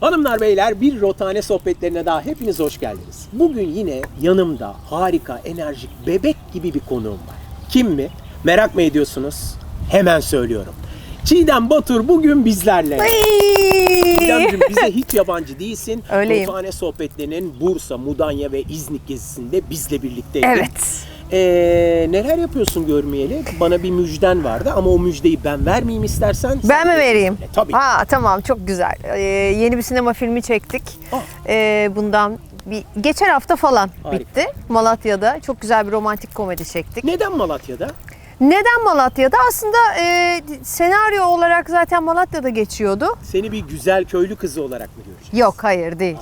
Hanımlar beyler bir rotane sohbetlerine daha hepiniz hoş geldiniz. Bugün yine yanımda harika, enerjik, bebek gibi bir konuğum var. Kim mi? Merak mı ediyorsunuz? Hemen söylüyorum. Çiğdem Batur bugün bizlerle. Çiğdemciğim bize hiç yabancı değilsin. Öyleyim. Rotane sohbetlerinin Bursa, Mudanya ve İznik gezisinde bizle birlikteydin. Evet. Ee, neler yapıyorsun görmeyeli? Bana bir müjden vardı ama o müjdeyi ben vermeyeyim istersen. sen Ben mi vereyim? söyle. Tabii. Ha tamam çok güzel. Ee, yeni bir sinema filmi çektik. Ee, bundan bir geçen hafta falan Harika. bitti. Malatya'da çok güzel bir romantik komedi çektik. Neden Malatya'da? Neden Malatya'da? Aslında e, senaryo olarak zaten Malatya'da geçiyordu. Seni bir güzel köylü kızı olarak mı göreceğiz? Yok hayır değil.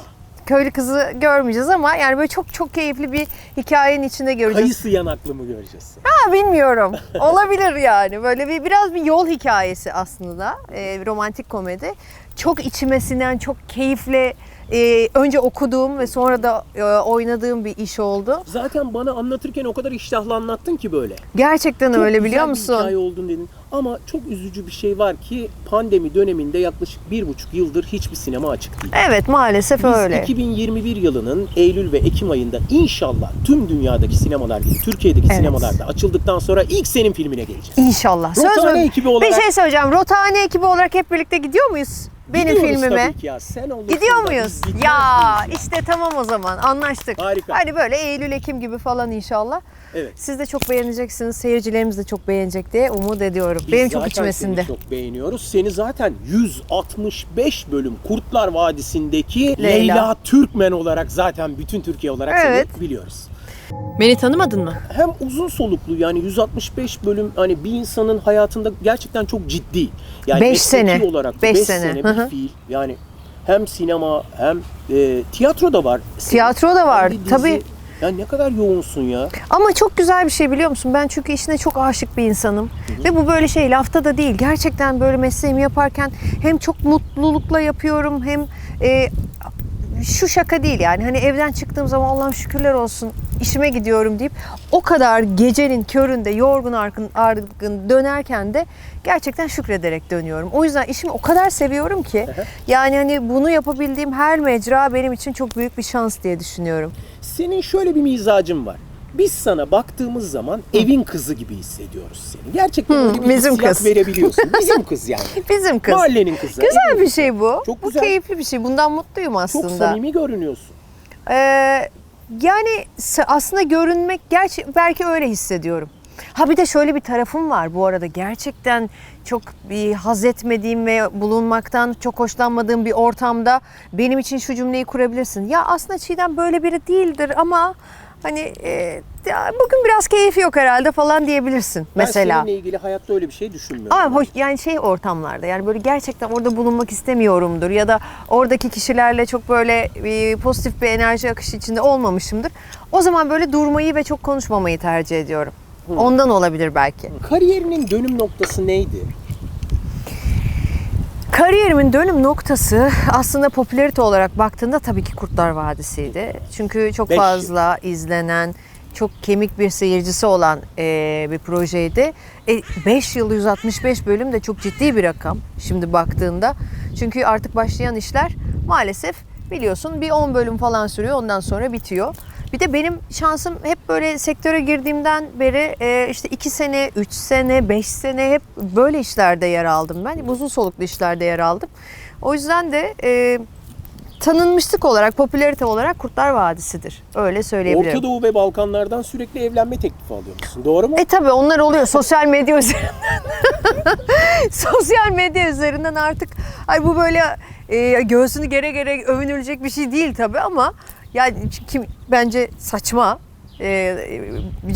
Köylü kızı görmeyeceğiz ama yani böyle çok çok keyifli bir hikayenin içinde göreceğiz. Kayısı yanaklı mı göreceğiz? Ha bilmiyorum. Olabilir yani. Böyle bir biraz bir yol hikayesi aslında. Bir romantik komedi. Çok içime sinen, çok keyifli. E, önce okuduğum ve sonra da e, oynadığım bir iş oldu. Zaten bana anlatırken o kadar iştahlı anlattın ki böyle. Gerçekten Çok öyle biliyor musun? hikaye oldun dedin. Ama çok üzücü bir şey var ki pandemi döneminde yaklaşık bir buçuk yıldır hiçbir sinema açık değil. Evet maalesef Biz öyle. 2021 yılının Eylül ve Ekim ayında inşallah tüm dünyadaki sinemalar gibi Türkiye'deki Evet. sinemalarda açıldıktan sonra ilk senin filmine geleceğiz. İnşallah. Söz Rotane mü? ekibi olarak- Bir şey söyleyeceğim. Rotane ekibi olarak hep birlikte gidiyor muyuz? Benim Gidiyoruz filmime. tabii ki ya. Sen olursun Gidiyor da muyuz? biz gitmez Ya miyiz işte tamam o zaman anlaştık. Harika. Hani böyle Eylül Ekim gibi falan inşallah. Evet. Siz de çok beğeneceksiniz. Seyircilerimiz de çok beğenecek diye umut ediyorum. Biz Benim çok zaten içime seni çok beğeniyoruz. Seni zaten 165 bölüm Kurtlar Vadisi'ndeki Leyla, Leyla. Türkmen olarak zaten bütün Türkiye olarak Evet. seni biliyoruz. Beni tanımadın mı? Hem uzun soluklu yani 165 bölüm hani bir insanın hayatında gerçekten çok ciddi. Yani Beş sene. olarak Beş 5 sene. sene, bir hı. fiil. Yani hem sinema hem e, tiyatro da var. Tiyatro da var, dizi. tabii. Ya ne kadar yoğunsun ya. Ama çok güzel bir şey biliyor musun? Ben çünkü işine çok aşık bir insanım. Ve bu böyle şey lafta da değil. Gerçekten böyle mesleğimi yaparken hem çok mutlulukla yapıyorum hem e, şu şaka değil yani. Hani evden çıktığım zaman Allah'ım şükürler olsun işime gidiyorum deyip o kadar gecenin köründe yorgun argın, argın dönerken de gerçekten şükrederek dönüyorum. O yüzden işimi o kadar seviyorum ki yani hani bunu yapabildiğim her mecra benim için çok büyük bir şans diye düşünüyorum. Senin şöyle bir mizacın var. Biz sana baktığımız zaman evin kızı gibi hissediyoruz seni. Gerçekten öyle bir bizim kız. verebiliyorsun. Bizim kız yani. Bizim kız. Mahallenin kızı. Güzel bir şey bu. Çok bu güzel. keyifli bir şey. Bundan mutluyum Çok aslında. samimi görünüyorsun. Ee, yani aslında görünmek gerçi belki öyle hissediyorum. Ha bir de şöyle bir tarafım var bu arada. Gerçekten çok bir haz etmediğim ve bulunmaktan çok hoşlanmadığım bir ortamda benim için şu cümleyi kurabilirsin. Ya aslında Çiğdem böyle biri değildir ama hani e, ya bugün biraz keyfi yok herhalde falan diyebilirsin mesela. Ben seninle ilgili hayatta öyle bir şey düşünmüyorum. Ama hoş yani şey ortamlarda yani böyle gerçekten orada bulunmak istemiyorumdur ya da oradaki kişilerle çok böyle bir pozitif bir enerji akışı içinde olmamışımdır. O zaman böyle durmayı ve çok konuşmamayı tercih ediyorum. Ondan olabilir belki. Kariyerinin dönüm noktası neydi? Kariyerimin dönüm noktası aslında popülarite olarak baktığında tabii ki Kurtlar Vadisi'ydi. Çünkü çok Beş fazla izlenen, çok kemik bir seyircisi olan eee, bir projeydi. 5 yıl 165 bölüm de çok ciddi bir rakam şimdi baktığında. Çünkü artık başlayan işler maalesef biliyorsun bir 10 bölüm falan sürüyor ondan sonra bitiyor. Bir de benim şansım hep böyle sektöre girdiğimden beri e, işte 2 sene, 3 sene, 5 sene hep böyle işlerde yer aldım ben. Uzun soluklu işlerde yer aldım. O yüzden de e, tanınmışlık olarak, popülarite olarak Kurtlar Vadisi'dir. Öyle söyleyebilirim. Orta Doğu ve Balkanlardan sürekli evlenme teklifi alıyor musun? Doğru mu? E tabi onlar oluyor sosyal medya üzerinden. sosyal medya üzerinden artık ay bu böyle e, göğsünü gere gere övünülecek bir şey değil tabi ama yani kim bence saçma. E,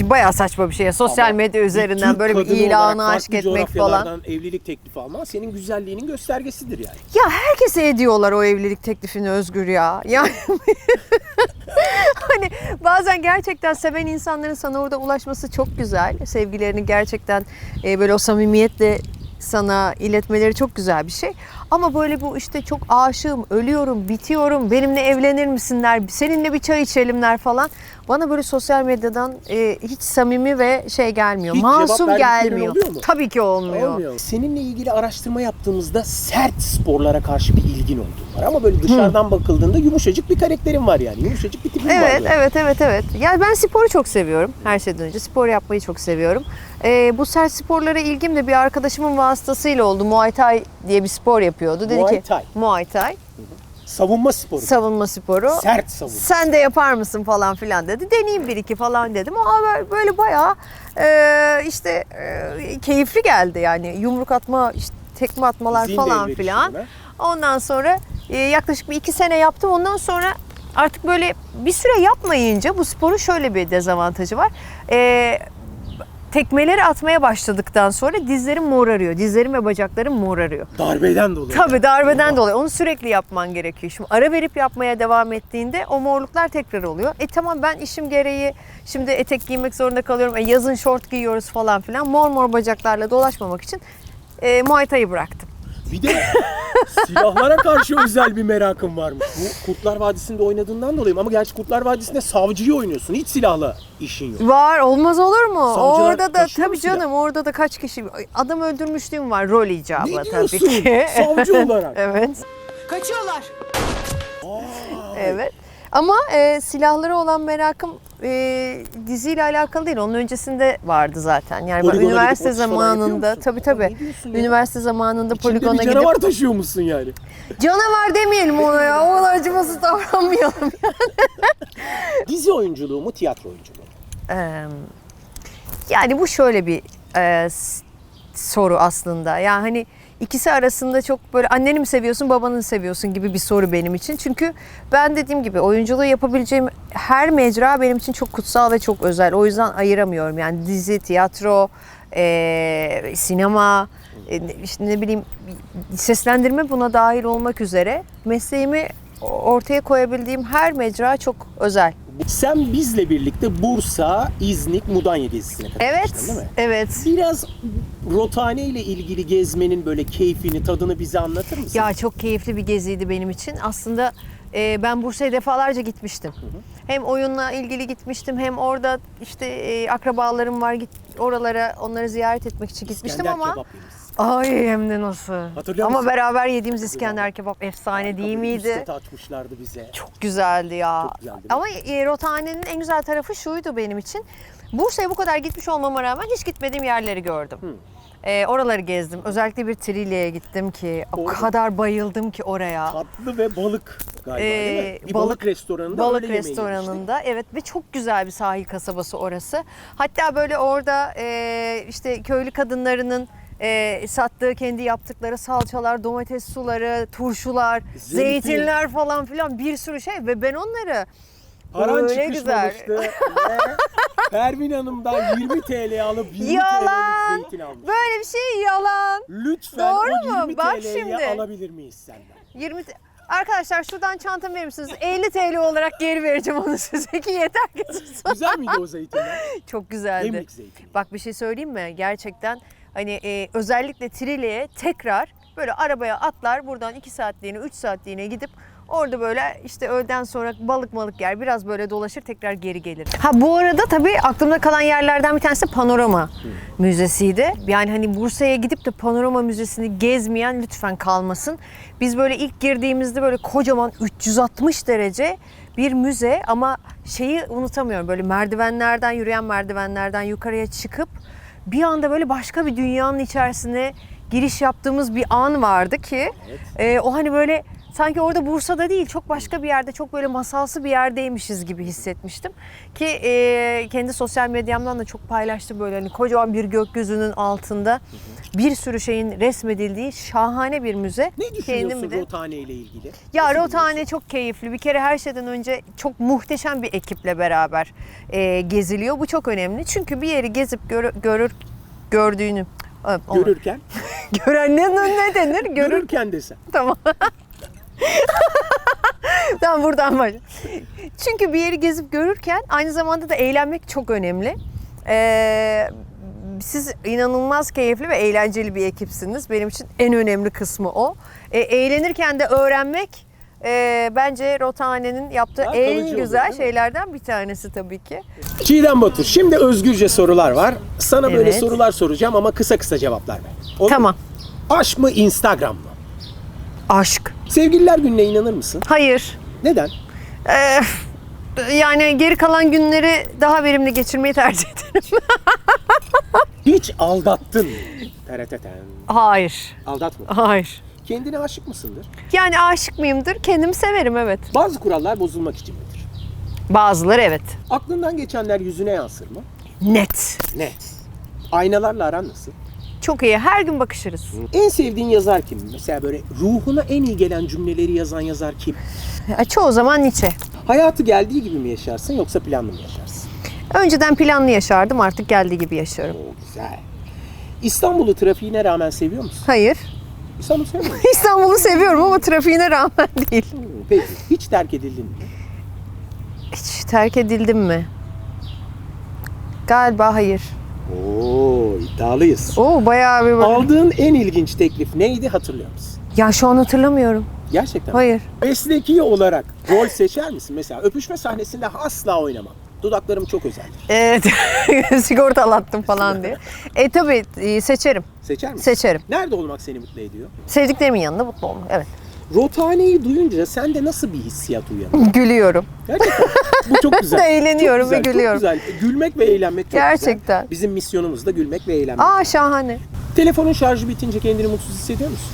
bayağı saçma bir şey. Sosyal Ama medya üzerinden Türk böyle bir kadını ilanı olarak aşk farklı etmek falan. coğrafyalardan evlilik teklifi alman senin güzelliğinin göstergesidir yani. Ya herkese ediyorlar o evlilik teklifini Özgür ya. Yani hani bazen gerçekten seven insanların sana orada ulaşması çok güzel. Sevgilerini gerçekten e, böyle o samimiyetle sana iletmeleri çok güzel bir şey. Ama böyle bu işte çok aşığım, ölüyorum, bitiyorum, benimle evlenir misinler, seninle bir çay içelimler falan. Bana böyle sosyal medyadan e, hiç samimi ve şey gelmiyor. Hiç Masum gelmiyor. oluyor mu? Tabii ki olmuyor. Olmuyor. Seninle ilgili araştırma yaptığımızda sert sporlara karşı bir ilgin olduğu var. Ama böyle dışarıdan bakıldığında yumuşacık bir karakterin var yani. Yumuşacık bir tipin var. Evet, yani. evet, evet, evet. Yani ben sporu çok seviyorum. Her şeyden önce spor yapmayı çok seviyorum. Ee, bu sert sporlara ilgim de bir arkadaşımın vasıtasıyla oldu. Muay Thai diye bir spor yapıyordu. Dedi Muay ki Thai. Muay Thai, Savunma sporu. savunma sporu. Sert savunma. Sen de yapar mısın falan filan dedi. Deneyeyim bir iki falan dedim. Ama böyle- bayağı e, işte e, keyifli geldi yani. Yumruk atma, işte tekme atmalar Zihin falan filan. Ondan sonra e, yaklaşık bir iki sene yaptım. Ondan sonra artık böyle bir süre yapmayınca bu sporun şöyle bir dezavantajı var. E, tekmeleri atmaya başladıktan sonra dizlerim morarıyor. Dizlerim ve bacaklarım morarıyor. Darbeden dolayı. Tabii darbeden dolayı onu sürekli yapman gerekiyor. Şimdi ara verip yapmaya devam ettiğinde o morluklar tekrar oluyor. E tamam ben işim gereği şimdi etek giymek zorunda kalıyorum. E, yazın şort giyiyoruz falan filan. Mor mor bacaklarla dolaşmamak için e, Muay Thai'yi bıraktım. Bir de silahlara karşı özel bir merakın varmış. Bu Kurtlar Vadisi'nde oynadığından dolayı ama gerçi Kurtlar Vadisi'nde savcıyı oynuyorsun. Hiç silahla işin yok. Var olmaz olur mu? Savcılar orada da tabii silah? canım orada da kaç kişi adam öldürmüşlüğüm var rol icabı Ne tabii diyorsun? ki. Savcı olarak. evet. Kaçıyorlar. Evet. Ama e, silahlara olan merakım e, diziyle alakalı değil. Onun öncesinde vardı zaten. Yani ben Poligona gidip üniversite falan yapıyor zamanında musun? tabii Aa, tabii. ne diyorsun ya? Üniversite zamanında İçinde poligona bir gidip canavar taşıyor musun yani? canavar demeyelim ona ya. O kadar acımasız davranmayalım. Dizi oyunculuğu mu, tiyatro oyunculuğu mu? Eee, yani bu şöyle bir eee, s- soru aslında. Yani hani ikisi arasında çok böyle anneni mi seviyorsun, babanı mı seviyorsun gibi bir soru benim için. Çünkü ben dediğim gibi oyunculuğu yapabileceğim her mecra benim için çok kutsal ve çok özel. O yüzden ayıramıyorum. Yani dizi, tiyatro, eee, sinema, e, ne- işte ne bileyim seslendirme buna dahil olmak üzere mesleğimi ortaya koyabildiğim her mecra çok özel. Sen bizle birlikte Bursa, İznik, Mudanya gezisine Evet, katılmıştın değil mi? evet. Biraz Rothane ile ilgili gezmenin böyle keyfini, tadını bize anlatır mısın? Ya çok keyifli bir geziydi benim için. Aslında e, ben Bursa'ya defalarca gitmiştim. Hem oyunla ilgili gitmiştim hem orada işte e, akrabalarım var git oralara onları ziyaret etmek için gitmiştim İskender ama ay hem de nasıl. Hatırlıyor ama musun? beraber yediğimiz İskender kebap efsane Harika değil miydi? açmışlardı bize. Çok güzeldi ya. Çok güzeldi? Ama e, Rothane'nin en güzel tarafı şuydu benim için. Bursa'ya bu kadar gitmiş olmama rağmen hiç gitmediğim yerleri gördüm. E, oraları gezdim. Özellikle bir Trilya'ya gittim ki o Orada- kadar bayıldım ki oraya. Tatlı ve balık galiba değil mi? Ee, Bir balık, balık- restoranında Balık öğle yemiştik. restoranında evet ve çok güzel bir sahil kasabası orası. Hatta böyle orada e, işte köylü kadınlarının e, sattığı kendi yaptıkları salçalar, domates suları, turşular, Zeytin. zeytinler falan filan bir sürü şey ve ben onları Paran Öyle güzel. çıkışmamıştı ve Pervin Hanım'dan 20 TL alıp 20 Yalan. TL'lik zeytin almış. böyle bir şey yalan. Lütfen Doğru o mu? 20 Bak TL'yi şimdi. alabilir miyiz senden? 20 te- Arkadaşlar şuradan çantamı verir misiniz? 50 TL olarak geri vereceğim onu size ki yeter ki siz- Güzel miydi o zeytinler? Çok güzeldi. Gemlik zeytini. Bak bir şey söyleyeyim mi? Gerçekten hani e, özellikle Trilya'ya tekrar böyle arabaya atlar buradan 2 saatliğine 3 saatliğine gidip orada böyle işte öğleden sonra balık malık yer biraz böyle dolaşır tekrar geri gelir. Ha bu arada tabii aklımda kalan yerlerden bir tanesi Panorama Müzesi'ydi. Yani hani Bursa'ya gidip de Panorama Müzesi'ni gezmeyen lütfen kalmasın. Biz böyle ilk girdiğimizde böyle kocaman 360 derece bir müze ama şeyi unutamıyorum böyle merdivenlerden yürüyen merdivenlerden yukarıya çıkıp bir anda böyle başka bir dünyanın içerisine giriş yaptığımız bir an vardı ki e, o hani böyle sanki orada Bursa'da değil çok başka bir yerde çok böyle masalsı bir yerdeymişiz gibi hissetmiştim ki e, kendi sosyal medyamdan da çok paylaştım böyle hani kocaman bir gökyüzünün altında bir sürü şeyin resmedildiği şahane bir müze. Ne düşünüyorsun de- Rothane ile ilgili? ya buluyorsun? çok keyifli. Bir kere her şeyden önce çok muhteşem bir ekiple beraber e, geziliyor. Bu çok önemli. Çünkü bir yeri gezip görür, görür gördüğünü olur. Görürken, gören ne, denir? Görür. görürken desen. Tamam. tamam buradan başla. Çünkü bir yeri gezip görürken aynı zamanda da eğlenmek çok önemli. Ee, siz inanılmaz keyifli ve eğlenceli bir ekipsiniz. Benim için en önemli kısmı o. E, eğlenirken de öğrenmek e, bence Rotane'nin yaptığı Daha en kalıcı oluyor, güzel değil mi? şeylerden bir tanesi tabii ki. Çiğdem Batur, şimdi özgürce sorular var. Sana böyle Evet. sorular soracağım ama kısa kısa cevaplar ver. Olur mu? Tamam. Aşk mı, Instagram mı? Aşk. Sevgililer gününe inanır mısın? Hayır. Neden? Ee, yani geri kalan günleri daha verimli geçirmeyi tercih ederim. Hiç aldattın mı? Tereteten. Hayır. Aldatma. Hayır. Kendine aşık mısındır? Yani aşık mıyımdır? Kendimi severim evet. Bazı kurallar bozulmak için midir? Bazıları evet. Aklından geçenler yüzüne yansır mı? Net. Net. Aynalarla aran nasıl? Çok iyi. Her gün bakışırız. En sevdiğin yazar kim? Mesela böyle ruhuna en iyi gelen cümleleri yazan yazar kim? Ya, Çoğu zaman Nietzsche. Hayatı geldiği gibi mi yaşarsın yoksa planlı mı yaşarsın? Önceden planlı yaşardım artık geldiği gibi yaşıyorum. Oo güzel. İstanbul'u trafiğine rağmen seviyor musun? Hayır. İstanbul'u sevmiyor musun? İstanbul'u seviyorum ama trafiğine rağmen değil. Hmm, Peki. Hiç terk edildin mi? Hiç terk edildim mi? Galiba hayır. Oo iddialıyız. Oo bayağı bir... Aldığın en ilginç teklif neydi hatırlıyor musun? Ya şu an hatırlamıyorum. Gerçekten. mi? Hayır. Mesleki olarak rol seçer misin? Mesela öpüşme sahnesinde asla oynamam. Dudaklarım çok özeldir. Evet. Sigortalattım falan diye. E tabii e, seçerim. Seçer misin? Seçerim. Nerede olmak seni mutlu ediyor? Sevdiklerimin yanında mutlu olmak. Evet. Rotaneyi duyunca sende nasıl bir hissiyat uyanıyor? Gülüyorum. Gerçekten. Bu çok güzel. Eğleniyorum Çok ve güzel, gülüyorum. Çok güzel. Gülmek ve eğlenmek çok Gerçekten. güzel. Bizim misyonumuz da gülmek ve eğlenmek. Aa şahane. Telefonun şarjı bitince kendini mutsuz hissediyor musun?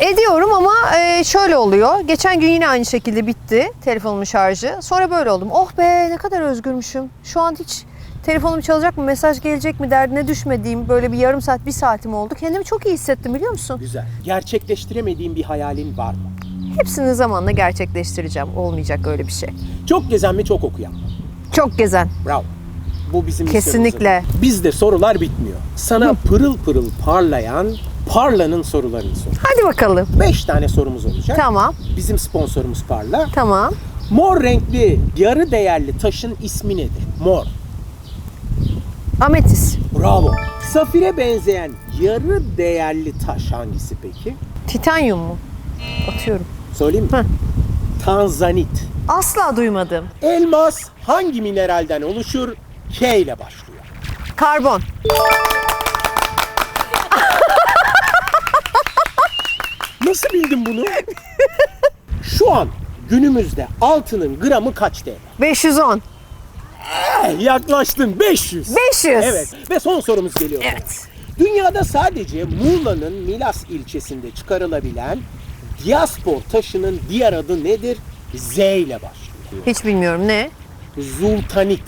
Ediyorum ama e, şöyle oluyor. Geçen gün yine aynı şekilde bitti telefonumun şarjı. Sonra böyle oldum. Oh be ne kadar özgürmüşüm. Şu an hiç telefonum çalacak mı, mesaj gelecek mi derdine düşmediğim böyle bir yarım saat, bir saatim oldu. Kendimi çok iyi hissettim biliyor musun? Güzel. Gerçekleştiremediğin bir hayalin var mı? Hepsini zamanla gerçekleştireceğim. Olmayacak öyle bir şey. Çok gezen mi çok okuyan mı? Çok gezen. Bravo. Bu bizim Kesinlikle. misyonumuz. Bizde sorular bitmiyor. Sana pırıl pırıl parlayan Parla'nın sorularını sor. Hadi bakalım. 5 tane sorumuz olacak. Tamam, Bizim sponsorumuz Parla. tamam. Mor renkli yarı değerli taşın ismi nedir? Mor. Ametis. Bravo. Safire benzeyen yarı değerli taş hangisi peki? Titanyum mu? Atıyorum. Söyleyeyim mi? Heh. Tanzanit. Asla duymadım. Elmas hangi mineralden oluşur? K ile başlıyor. Karbon. Nasıl bildin bunu? Şu an günümüzde altının gramı kaç TL? 510. Yaklaştın 500. 500. Evet ve son sorumuz geliyor. Evet. Dünyada sadece Muğla'nın Milas ilçesinde çıkarılabilen diaspor taşının diğer adı nedir? Z ile başlıyor. Hiç bilmiyorum ne? Zultanit.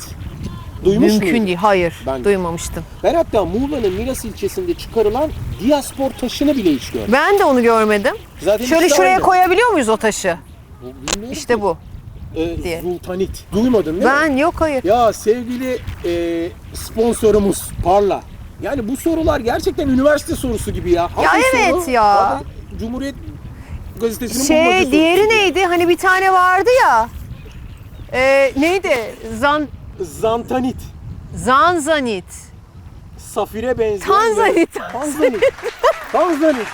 Duymuş Mümkün muydun? değil. Hayır. Ben- Duymamıştım. Ben hatta Muğla'nın Milas ilçesinde çıkarılan diaspor taşını bile hiç görmedim. Ben de onu görmedim. Zaten Şöyle şuraya aynı. koyabiliyor muyuz o taşı? Bilmiyorum İşte ki. bu. Ee, diye. Zultanit. Duymadın değil mi? Ben yok hayır. Ya sevgili e, sponsorumuz Parla. Yani bu sorular gerçekten üniversite sorusu gibi ya. Hangi evet soru? ya. Cumhuriyet Gazetesi'nin Şey diğeri gibi. neydi? Hani bir tane vardı ya. Ee, neydi? Zan Zantanit. Zanzanit. Safire benzeyen. Tanzanit. Tanzanit. Tanzanit.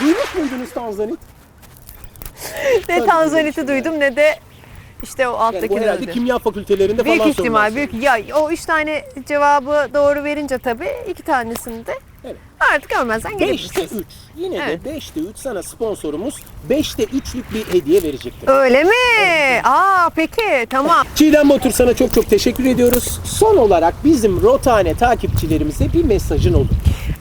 Duymuş muydunuz Tanzanit? Ne Tanzanit'i duydum ne de işte o Yani bu alttakini herhalde kimya fakültelerinde Büyük falan ihtimal sorular. büyük. Ya o üç tane cevabı doğru verince tabii iki tanesini de Evet. artık görmezden 5'te gelebilirsiniz. 3. Yine Evet. de 5'te 3 sana sponsorumuz 5'te 3'lük bir hediye verecektir. Öyle mi? Aa peki tamam. Çiğdem Batur sana çok çok teşekkür ediyoruz. Son olarak bizim Rotane takipçilerimize bir mesajın olur.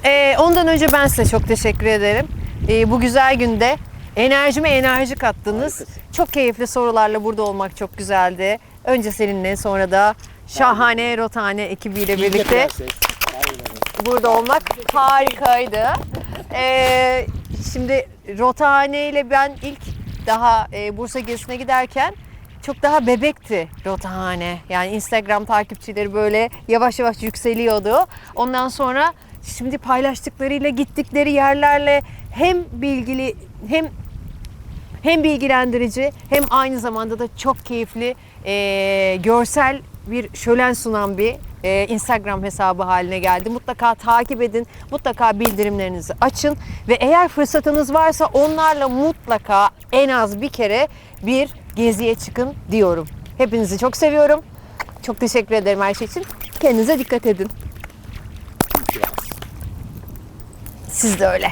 Ee, ondan önce ben size çok teşekkür ederim. Ee, bu güzel günde enerjime enerji kattınız. Harikasın. Çok keyifli sorularla burada olmak çok güzeldi. Önce seninle sonra da şahane Rotane ekibiyle birlikte burada olmak harikaydı. Ee, şimdi Rotane ile ben ilk daha e, Bursa gezisine giderken çok daha bebekti Rotane. Yani Instagram takipçileri böyle yavaş yavaş yükseliyordu. Ondan sonra şimdi paylaştıklarıyla gittikleri yerlerle hem bilgili hem hem bilgilendirici hem aynı zamanda da çok keyifli e, görsel bir şölen sunan bir e, Instagram hesabı haline geldi. Mutlaka takip edin. Mutlaka bildirimlerinizi açın. Ve eğer fırsatınız varsa onlarla mutlaka en az bir kere bir geziye çıkın diyorum. Hepinizi çok seviyorum. Çok teşekkür ederim her şey için. Kendinize dikkat edin. Siz de öyle.